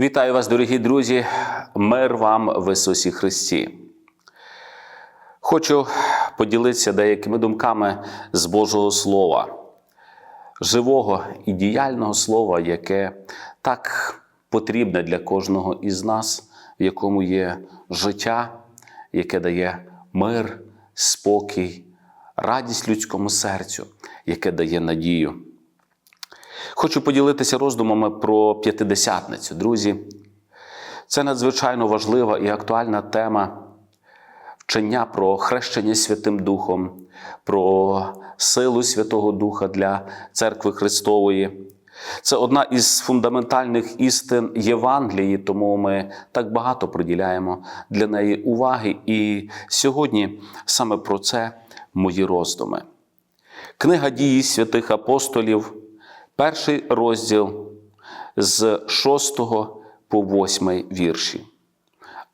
Вітаю вас, дорогі друзі, мир вам в Ісусі Христі. Хочу поділитися деякими думками з Божого Слова, живого і діяльного слова, яке так потрібне для кожного із нас, в якому є життя, яке дає мир, спокій, радість людському серцю, яке дає надію. Хочу поділитися роздумами про п'ятидесятницю, друзі. Це надзвичайно важлива і актуальна тема вчення про хрещення Святим Духом, про силу Святого Духа для церкви Христової. Це одна із фундаментальних істин Євангелії, тому ми так багато приділяємо для неї уваги. І сьогодні саме про це мої роздуми. Книга дії святих апостолів, перший розділ з 6 по 8 вірші.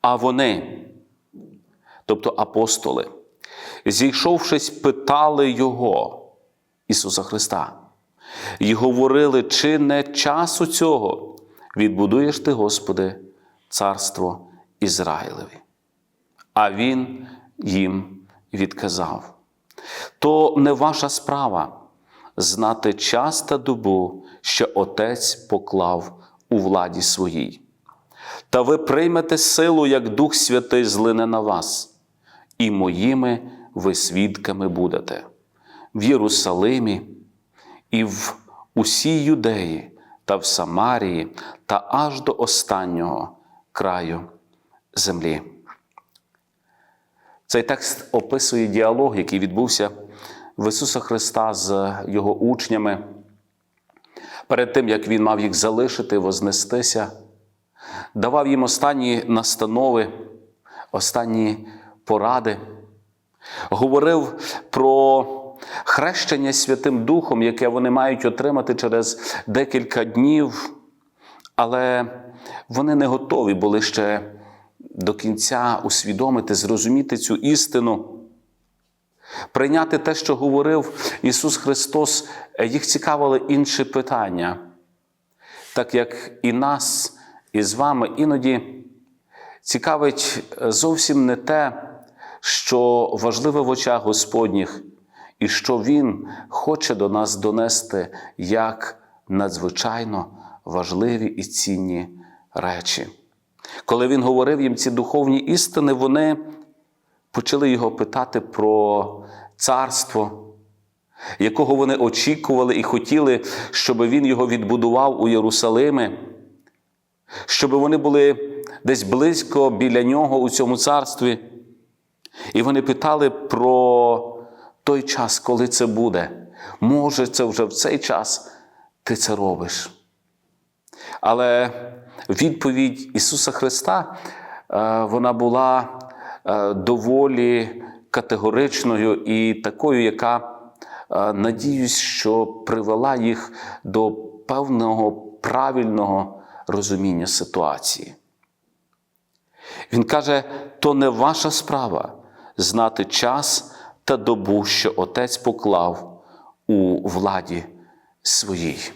А вони, тобто апостоли, зійшовшись, питали Його, Ісуса Христа, і говорили, чи не часу цього відбудуєш ти, Господи, царство Ізраїлеві. А Він їм відказав: то не ваша справа знати час та добу, що Отець поклав у владі своїй. Та ви приймете силу, як Дух Святий злине на вас, і моїми ви свідками будете в Єрусалимі і в усій Юдеї та в Самарії та аж до останнього краю землі. Цей текст описує діалог, який відбувся в Ісуса Христа з Його учнями. Перед тим, як Він мав їх залишити, вознестися, давав їм останні настанови, останні поради, говорив про хрещення Святим Духом, яке вони мають отримати через декілька днів, але вони не готові були ще до кінця усвідомити, зрозуміти цю істину. Прийняти те, що говорив Ісус Христос, їх цікавили інші питання, так як і нас, і з вами іноді цікавить зовсім не те, що важливе в очах Господніх, і що Він хоче до нас донести як надзвичайно важливі і цінні речі. Коли Він говорив їм ці духовні істини, вони почали його питати про царство, якого вони очікували і хотіли, щоб він його відбудував у Єрусалимі, щоб вони були десь близько біля нього у цьому царстві. І вони питали про той час, коли це буде. Може, це вже в цей час ти це робиш. Але відповідь Ісуса Христа вона була доволі категоричною і такою, яка, надіюсь, що привела їх до певного правильного розуміння ситуації. Він каже: то не ваша справа знати час та добу, що Отець поклав у владі своїй.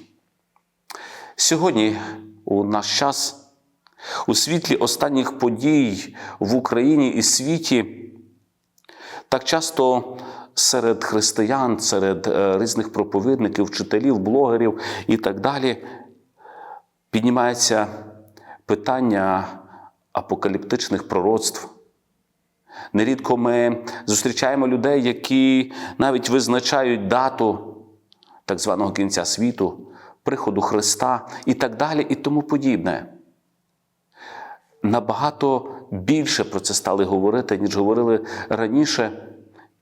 Сьогодні, у наш час, у світлі останніх подій в Україні і світі, так часто серед християн, серед різних проповідників, вчителів, блогерів і так далі піднімається питання апокаліптичних пророцтв. Нерідко ми зустрічаємо людей, які навіть визначають дату так званого кінця світу, приходу Христа і так далі, і тому подібне. Набагато більше про це стали говорити, ніж говорили раніше.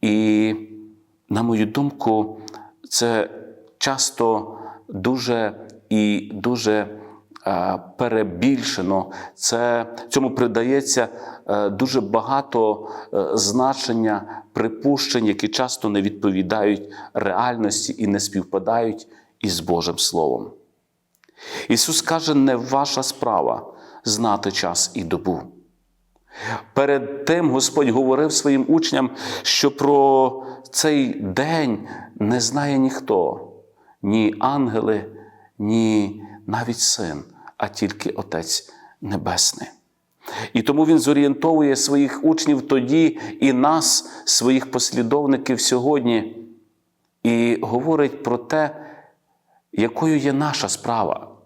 І, на мою думку, це часто дуже і дуже перебільшено. Це, Цьому придається дуже багато значення припущень, які часто не відповідають реальності і не співпадають із Божим Словом. Ісус каже, не ваша справа знати час і добу. Перед тим Господь говорив своїм учням, що про цей день не знає ніхто, ні ангели, ні навіть син, а тільки Отець Небесний. І тому Він зорієнтовує своїх учнів тоді і нас, своїх послідовників сьогодні, і говорить про те, якою є наша справа,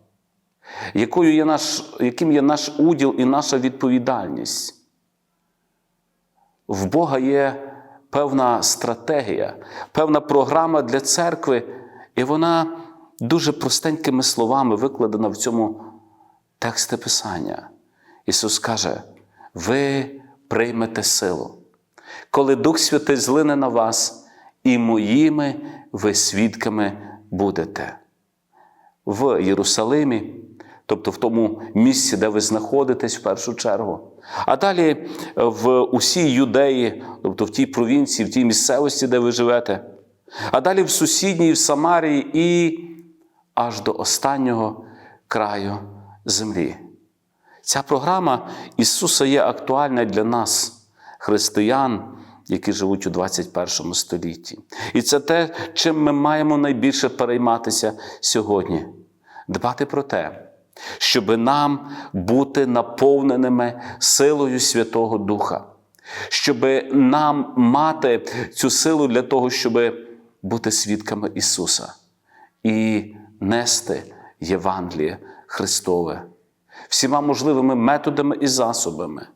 якою є наш, яким є наш уділ і наша відповідальність. В Бога є певна стратегія, певна програма для церкви, і вона дуже простенькими словами викладена в цьому тексті Писання. Ісус каже: ви приймете силу, коли Дух Святий злине на вас, і моїми ви свідками будете. В Єрусалимі, тобто в тому місці, де ви знаходитесь в першу чергу, а далі в усій юдеї, тобто в тій провінції, в тій місцевості, де ви живете, а далі в сусідній, в Самарії і аж до останнього краю землі. Ця програма Ісуса є актуальна для нас, християн, які живуть у 21 столітті. І це те, чим ми маємо найбільше перейматися сьогодні. Дбати про те, щоб нам бути наповненими силою Святого Духа, щоб нам мати цю силу для того, щоб бути свідками Ісуса і нести Євангеліє Христове всіма можливими методами і засобами.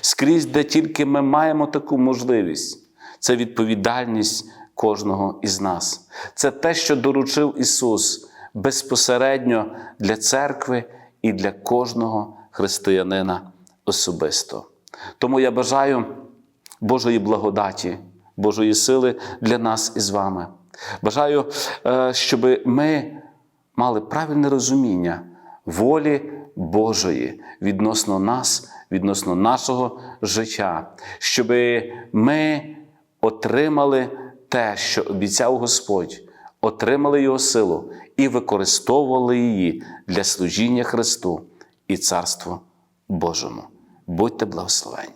Скрізь, де тільки ми маємо таку можливість, це відповідальність кожного із нас. Це те, що доручив Ісус безпосередньо для церкви і для кожного християнина особисто. Тому я бажаю Божої благодаті, Божої сили для нас із вами. Бажаю, щоб ми мали правильне розуміння волі Божої відносно нас, відносно нашого життя, щоб ми отримали те, що обіцяв Господь, отримали Його силу і використовували її для служіння Христу і Царству Божому. Будьте благословені!